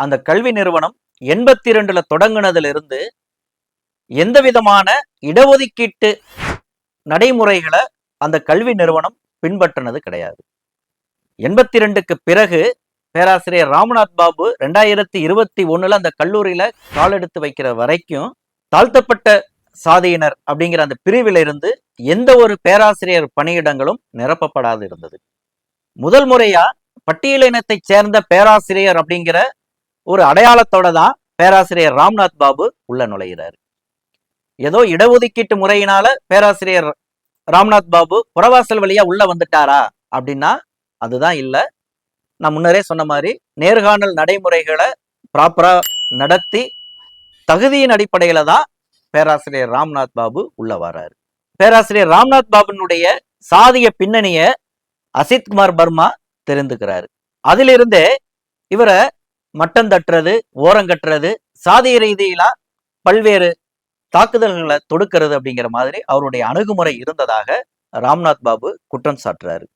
அந்த கல்வி நிறுவனம் எண்பத்தி ரெண்டுல தொடங்குனதுல இருந்து எந்த விதமான இடஒதுக்கீட்டு நடைமுறைகளை அந்த கல்வி நிறுவனம் பின்பற்றினது கிடையாது. எண்பத்தி ரெண்டுக்கு பிறகு பேராசிரியர் ராமநாத் பாபு ரெண்டாயிரத்தி இருபத்தி ஒண்ணுல அந்த கல்லூரியில காலெடுத்து வைக்கிற வரைக்கும் தாழ்த்தப்பட்ட சாதியினர் அப்படிங்கிற அந்த பிரிவிலிருந்து எந்த ஒரு பேராசிரியர் பணியிடங்களும் நிரப்பப்படாது இருந்தது. முதல் முறையா பட்டியலினத்தை சேர்ந்த பேராசிரியர் அப்படிங்கிற ஒரு அடையாளத்தோட தான் பேராசிரியர் ராம்நாத் பாபு உள்ள நுழைகிறார். ஏதோ இடஒதுக்கீட்டு முறையினால பேராசிரியர் ராம்நாத் பாபு புறவாசல் வழியா உள்ள வந்துட்டாரா அப்படின்னா அதுதான் இல்ல. நான் முன்னரே சொன்ன மாதிரி நேர்காணல் நடைமுறைகளை ப்ராப்பரா நடத்தி தகுதியின் அடிப்படையில தான் பேராசிரியர் ராம்நாத் பாபு உள்ள வராரு. பேராசிரியர் ராம்நாத் பாபுனுடைய சாதிய பின்னணிய அசித் குமார் பர்மா தெரிந்துக்கிறாரு. அதிலிருந்தே இவரை மட்டம் தட்டுறது ஓரங்கட்டுறது சாதிய ரீதியிலா பல்வேறு தாக்குதல்களை தொடுக்கிறது அப்படிங்கிற மாதிரி அவருடைய அணுகுமுறை இருந்ததாக ராம்நாத் பாபு குற்றம் சாட்டுறாரு.